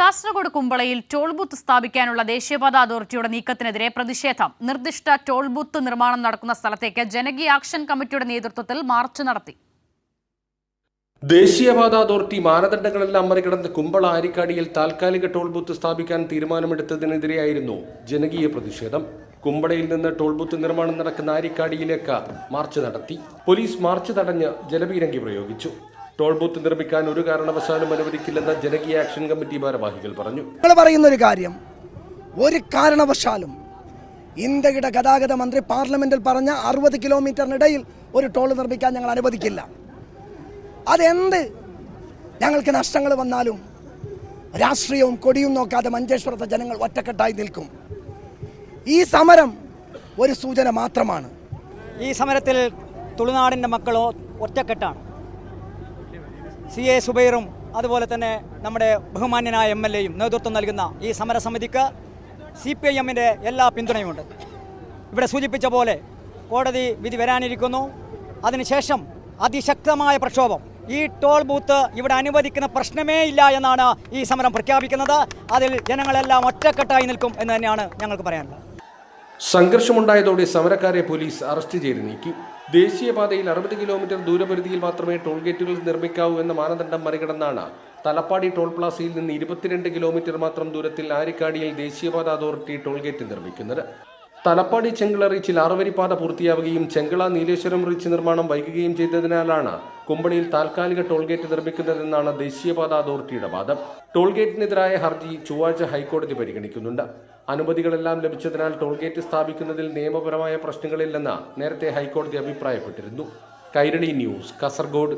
Kasaragod കുമ്പളയിൽ toll booth സ്ഥാപിക്കാനുള്ള ദേശീയപാത അതോറിറ്റിയുടെ നീക്കത്തിനെതിരെ പ്രതിഷേധം. നിർദ്ദിഷ്ട ടോൾ ബൂത്ത് നിർമ്മാണം നടക്കുന്ന സ്ഥലത്തേക്ക് ജനകീയ ആക്ഷൻ കമ്മിറ്റിയുടെ നേതൃത്വത്തിൽ മാർച്ച് നടത്തി. ദേശീയപാത അതോറിറ്റി മാനദണ്ഡങ്ങളെല്ലാം മറികടന്ന് കുമ്പള ആരിക്കാടിയിൽ താൽക്കാലിക ടോൾ ബൂത്ത് സ്ഥാപിക്കാൻ തീരുമാനമെടുത്തതിനെതിരെയായിരുന്നു ജനകീയ പ്രതിഷേധം. കുമ്പളയിൽ നിന്ന് ടോൾ ബൂത്ത് നിർമ്മാണം നടക്കുന്ന ആരിക്കാടിയിലേക്ക് മാർച്ച് നടത്തി. പോലീസ് മാർച്ച് തടഞ്ഞ് ജലപീരങ്കി പ്രയോഗിച്ചു. ടോൾ ബൂത്ത് നിർമ്മിക്കാൻ ഒരു കാരണവശാലും അനുവദിക്കില്ലെന്ന് ജനകീയ ആക്ഷൻ കമ്മിറ്റി ഭാരവാഹികൾ പറഞ്ഞു. നിങ്ങൾ പറയുന്ന ഒരു കാര്യം ഒരു കാരണവശാലും ഇന്ത്യയുടെ ഗതാഗത മന്ത്രി പാർലമെന്റിൽ പറഞ്ഞ അറുപത് കിലോമീറ്ററിനിടയിൽ ഒരു ടോൾ നിർമ്മിക്കാൻ ഞങ്ങൾ അനുവദിക്കില്ല. അതെന്ത്? ഞങ്ങൾക്ക് നഷ്ടങ്ങൾ വന്നാലും രാഷ്ട്രീയവും കൊടിയും നോക്കാതെ മഞ്ചേശ്വരത്തെ ജനങ്ങൾ ഒറ്റക്കെട്ടായി നിൽക്കും. ഈ സമരം ഒരു സൂചന മാത്രമാണ്. ഈ സമരത്തിൽ തുളുനാടിന്റെ മക്കളോ ഒറ്റക്കെട്ടാണ്. സി എ സുബൈറും അതുപോലെ തന്നെ നമ്മുടെ ബഹുമാന്യനായ എം എൽ എയും നേതൃത്വം നൽകുന്ന ഈ സമരസമിതിക്ക് സി പി ഐ എമ്മിന്റെ എല്ലാ പിന്തുണയുമുണ്ട്. ഇവിടെ സൂചിപ്പിച്ച പോലെ കോടതി വിധി വരാനിരിക്കുന്നു. അതിനുശേഷം അതിശക്തമായ പ്രക്ഷോഭം. ഈ ടോൾ ബൂത്ത് ഇവിടെ അനുവദിക്കുന്ന പ്രശ്നമേ ഇല്ല എന്നാണ് ഈ സമരം പ്രഖ്യാപിക്കുന്നത്. അതിൽ ജനങ്ങളെല്ലാം ഒറ്റക്കെട്ടായി നിൽക്കും എന്ന് തന്നെയാണ് ഞങ്ങൾക്ക് പറയാനുള്ളത്. സംഘർഷമുണ്ടായതോടെ സമരക്കാരെ പോലീസ് അറസ്റ്റ് ചെയ്ത് നീക്കി. ദേശീയപാതയിൽ അറുപത് കിലോമീറ്റർ ദൂരപരിധിയിൽ മാത്രമേ ടോൾ ഗേറ്റുകൾ നിർമ്മിക്കാവൂ എന്ന മാനദണ്ഡം മറികടന്നാണ്. തലപ്പാടി ടോൾ പ്ലാസയിൽ നിന്ന് ഇരുപത്തിരണ്ട് കിലോമീറ്റർ മാത്രം ദൂരത്തിൽ ആരിക്കാടിയിൽ ദേശീയപാത അതോറിറ്റി ടോൾ ഗേറ്റ് നിർമ്മിക്കുന്നത്. തലപ്പാടി ചെങ്കിള റീച്ചിൽ ആറുവരിപ്പാത പൂർത്തിയാവുകയും ചെങ്കിള നീലേശ്വരം റീച്ച് നിർമ്മാണം വൈകുകയും ചെയ്തതിനാലാണ് കുമ്പളിയിൽ താൽക്കാലിക ടോൾഗേറ്റ് നിർമ്മിക്കുന്നതെന്നാണ് ദേശീയപാത അതോറിറ്റിയുടെ വാദം. ടോൾ ഗേറ്റിനെതിരായ ഹർജി ചൊവ്വാഴ്ച ഹൈക്കോടതി പരിഗണിക്കുന്നുണ്ട്. അനുമതികളെല്ലാം ലഭിച്ചതിനാൽ ടോൾഗേറ്റ് സ്ഥാപിക്കുന്നതിൽ നിയമപരമായ പ്രശ്നങ്ങളില്ലെന്ന് നേരത്തെ ഹൈക്കോടതി അഭിപ്രായപ്പെട്ടിരുന്നു. കൈരളി ന്യൂസ് കാസർഗോഡ്.